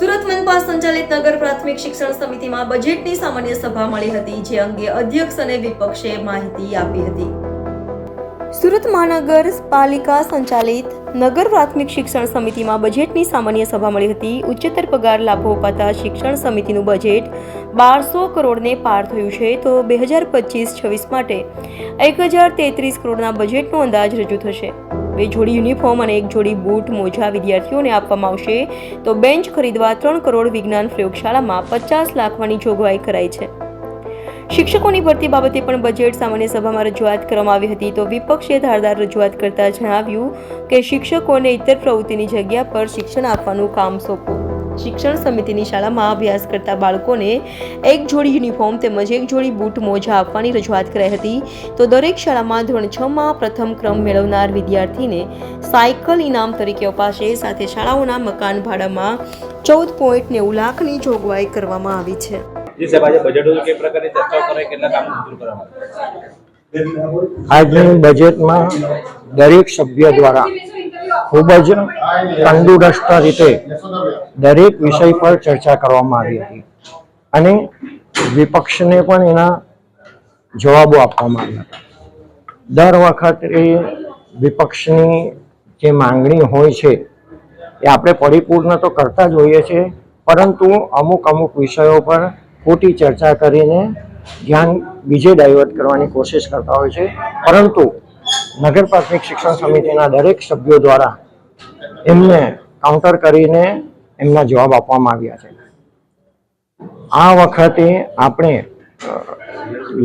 સુરત મનપા સંચાલિત નગર પ્રાથમિક શિક્ષણ સમિતિમાં બજેટની સામાન્ય સભા મળી હતી, જે અંગે અધ્યક્ષ અને વિપક્ષે માહિતી આપી હતી. સુરત મહાનગર પાલિકા સંચાલિત નગર પ્રાથમિક શિક્ષણ સમિતિમાં બજેટની સામાન્ય સભા મળી હતી. ઉચ્ચતર પગાર લાભો અપાતા શિક્ષણ સમિતિનું બજેટ બારસો કરોડને પાર થયું છે. તો બે હજાર પચીસ છવ્વીસ માટે એક હજાર તેત્રીસ કરોડના બજેટનો અંદાજ રજૂ થશે. બે જોડી યુનિફોર્મ અને એક જોડી બૂટ મોજા વિદ્યાર્થીઓને આપવામાં આવશે. તો બેન્ચ ખરીદવા ત્રણ કરોડ વિજ્ઞાન પ્રયોગશાળામાં પચાસ લાખવાની જોગવાઈ કરાઈ છે. શિક્ષકોની ભરતી બાબતે પણ બજેટ સામાન્ય સભામાં રજૂઆત કરવામાં આવી હતી. તો વિપક્ષે ધારદાર રજૂઆત કરતા જણાવ્યું કે શિક્ષકોને ઇતર પ્રવૃત્તિની જગ્યા પર શિક્ષણ આપવાનું કામ સોંપો શિક્ષણ સમિતિની શાળામાં અભ્યાસ કરતા બાળકોને એક જોડી યુનિફોર્મ તેમજ એક જોડી બૂટ મોજા આપવાની રજૂઆત કરાઈ હતી. તો દરેક શાળામાં ધોરણ છ માં પ્રથમ ક્રમ મેળવનાર વિદ્યાર્થીને સાયકલ ઇનામ તરીકે અપાશે. સાથે શાળાઓના મકાન ભાડામાં ચૌદ પોઈન્ટ નેવું લાખની જોગવાઈ કરવામાં આવી છે. જી સાહેબ, આજે બજેટો કે પ્રકારની ચર્ચાઓ કરાઈ કેટલા કામ મંજૂર કરવામાં? આજની બજેટમાં દરેક સભ્ય દ્વારા ખૂબ જ તંદુરસ્ત રીતે દરેક વિષય પર ચર્ચા કરવામાં આવી હતી. અને વિપક્ષને પણ એના જવાબો આપવામાં આવ્યા હતા. દર વખતે વિપક્ષની જે માંગણી હોય છે, એ આપણે પરિપૂર્ણ તો કરતા જ હોઈએ છીએ, પરંતુ અમુક અમુક વિષયો પર ખોટી ચર્ચા કરીને ધ્યાન બીજે ડાયવર્ટ કરવાની કોશિશ કરતા હોય છે. પરંતુ નગર પ્રાથમિક શિક્ષણ સમિતિના દરેક સભ્યો દ્વારા એમને કાઉન્ટર કરીને એમના જવાબ આપવામાં આવ્યા છે. આ વખતે આપણે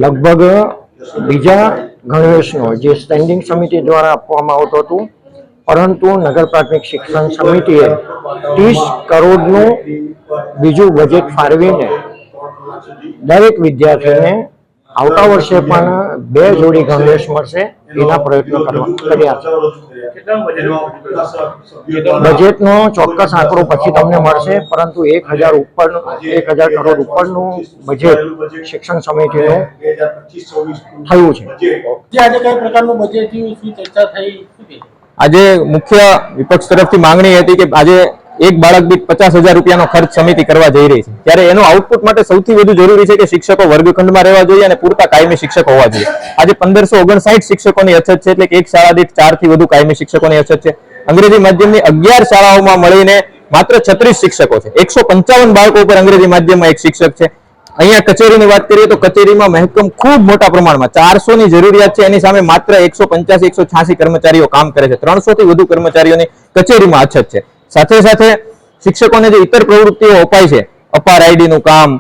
લગભગ બીજા ગણવેશનો જે સ્ટેન્ડિંગ સમિતિ દ્વારા આપવામાં આવતું હતું, પરંતુ નગર પ્રાથમિક શિક્ષણ સમિતિએ ત્રીસ કરોડનું બીજું બજેટ ફાળવીને દરેક વિદ્યાર્થીને આવતા વર્ષે પણ બે જોડી ગણવેશ મળશે એના પ્રયત્નો કર્યા છે. બજેટનો ચોક્કસ આંકડો પછી તમને મળશે પરંતુ એક હજાર ઉપર એક હજાર કરોડ ઉપરનું બજેટ શિક્ષણ સમિતિનું થયું છે. આજે કઈ પ્રકારનું બજેટ થયું શું ચર્ચા થઈ આજે મુખ્ય વિપક્ષ તરફથી માંગણી હતી કે આજે એક બાળક દીઠ પચાસ હજાર રૂપિયાનો ખર્ચ સમિતિ કરવા જઈ રહી છે. ત્યારે એનો આઉટપુટ માટે સૌથી વધુ જરૂરી છે કે શિક્ષકો વર્ગખંડમાં રહેવા જોઈએ અને પૂરતા કાયમી શિક્ષક હોવા જોઈએ. આજે પંદરસો ઓગણસાઠ શિક્ષકોની અછત છે એટલે કે એક શાળા દીઠ ચારથી વધુ કાયમી શિક્ષકોની અછત છે. અંગ્રેજી માધ્યમની અગિયાર શાળાઓમાં મળીને માત્ર છત્રીસ શિક્ષકો છે. એકસો પંચાવન બાળકો ઉપર અંગ્રેજી માધ્યમમાં એક શિક્ષક છે. અહીંયા કચેરીની વાત કરીએ તો કચેરીમાં મહેકમ ખૂબ મોટા પ્રમાણમાં ચારસો ની જરૂરિયાત છે. એની સામે માત્ર એકસો પંચ્યાસી, એકસો છ્યાસી કર્મચારીઓ કામ કરે છે. ત્રણસો થી વધુ કર્મચારીઓની કચેરીમાં અછત છે. સાથે સાથે શિક્ષકોને જે ઇતર પ્રવૃત્તિઓ અપાય છે, અપાર આઈડી નું કામ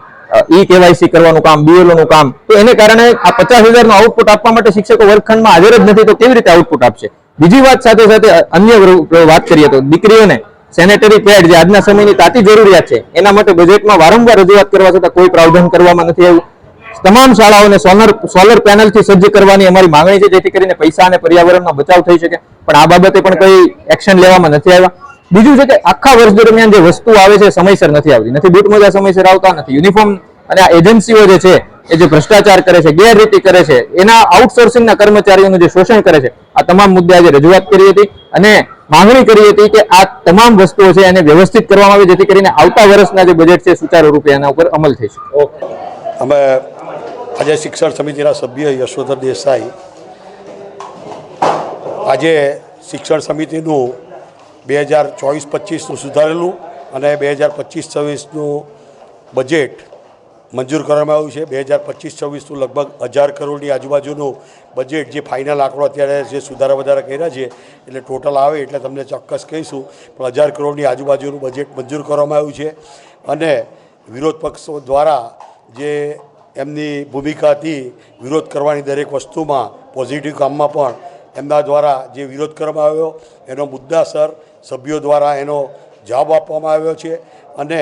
ઈ કેવાયસી કરવાનું કામ, બીએલઓનું કામ, તો એને કારણે આ પચાસ હજારનું આઉટપુટ આપવા માટે શિક્ષકો વર્ગખંડમાં હાજર જ નથી, તો કેવી રીતે આઉટપુટ આપશે? બીજી વાત સાથે સાથે અન્ય વાત કરીએ તો દીકરીઓને સેનેટરી પેડ જે આજના સમયની તાતી જરૂરિયાત છે, એના માટે બજેટમાં વારંવાર રજૂઆત કરવા છતાં કોઈ પ્રાવધાન કરવામાં નથી આવ્યું. તમામ શાળાઓને સોલર સોલર પેનલથી સજ્જ કરવાની અમારી માંગણી છે, જેથી કરીને પૈસા અને પર્યાવરણનો બચાવ થઈ શકે, પણ આ બાબતે પણ કોઈ એક્શન લેવામાં નથી આવ્યા. બીજું છે કે આખા વર્ષ દરમિયાન જે વસ્તુ આવે છે સમયસર નથી આવતી. નથી બૂટ મોજા સમયસર આવતા નથી. યુનિફોર્મ અને આ એજન્સીઓ જે છે, એ જે ભ્રષ્ટાચાર કરે છે, ગેરરીતિ કરે છે, એના આઉટસોર્સિંગના કર્મચારીઓનું જે શોષણ કરે છે, આ તમામ મુદ્દે આજે રજૂઆત કરી હતી અને માંગણી કરી હતી કે આ તમામ વસ્તુઓ છે એને વ્યવસ્થિત કરવામાં આવે, જેથી કરીને આવતા વર્ષના જે બજેટ છે સુચારુ રૂપે એના ઉપર અમલ થઈ શકે. અમે આજે શિક્ષણ સમિતિના સભ્ય યશોધર દેસાઈ આજે શિક્ષણ સમિતિનું બે હજાર ચોવીસ પચીસનું સુધારેલું અને બે હજાર પચીસ છવ્વીસનું બજેટ મંજૂર કરવામાં આવ્યું છે. બે હજાર પચીસ છવ્વીસનું લગભગ હજાર કરોડની આજુબાજુનું બજેટ જે ફાઇનલ આંકડો અત્યારે જે સુધારા વધારા કર્યા છે, એટલે ટોટલ આવે એટલે તમને ચોક્કસ કહીશું. પણ હજાર કરોડની આજુબાજુનું બજેટ મંજૂર કરવામાં આવ્યું છે. અને વિરોધ પક્ષો દ્વારા જે એમની ભૂમિકા હતી, વિરોધ કરવાની દરેક વસ્તુમાં પોઝિટિવ કામમાં પણ એમના દ્વારા જે વિરોધ કરવામાં આવ્યો, એનો મુદ્દાસર સભ્યો દ્વારા એનો જવાબ આપવામાં આવ્યો છે અને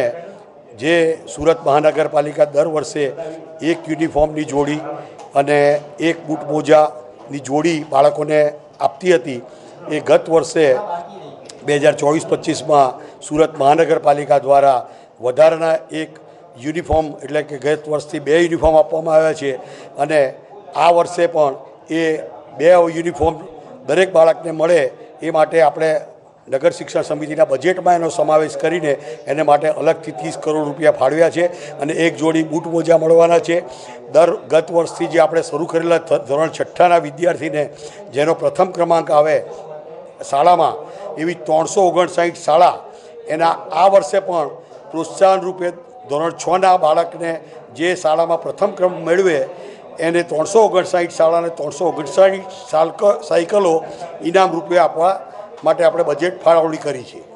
જે સુરત મહાનગરપાલિકા દર વર્ષે એક યુનિફોર્મની જોડી અને એક બૂટ મોજાની જોડી બાળકોને આપતી હતી, એ ગત વર્ષે બે હજાર ચોવીસ પચીસમાં સુરત મહાનગરપાલિકા દ્વારા વધારાના એક યુનિફોર્મ, એટલે કે ગત વર્ષથી બે યુનિફોર્મ આપવામાં આવ્યા છે અને આ વર્ષે પણ એ બે યુનિફોર્મ દરેક બાળકને મળે એ માટે આપણે નગર શિક્ષણ સમિતિના બજેટમાં એનો સમાવેશ કરીને એને માટે અલગથી ત્રીસ કરોડ રૂપિયા ફાળવ્યા છે અને એક જોડી બૂટ મોજા મળવાના છે. દર ગત વર્ષથી જે આપણે શરૂ કરેલા ધોરણ છઠ્ઠાના વિદ્યાર્થીને જેનો પ્રથમ ક્રમાંક આવે શાળામાં, એવી ત્રણસો ઓગણસાઠ શાળા એના આ વર્ષે પણ પ્રોત્સાહન રૂપે ધોરણ છના બાળકને જે શાળામાં પ્રથમ ક્રમ મેળવે, એને ત્રણસો ઓગણસાઠ શાળાને ત્રણસો ઓગણસાઠ સાયકલો ઇનામ રૂપે આપવા માટે આપણે બજેટ ફાળવણી કરી છે.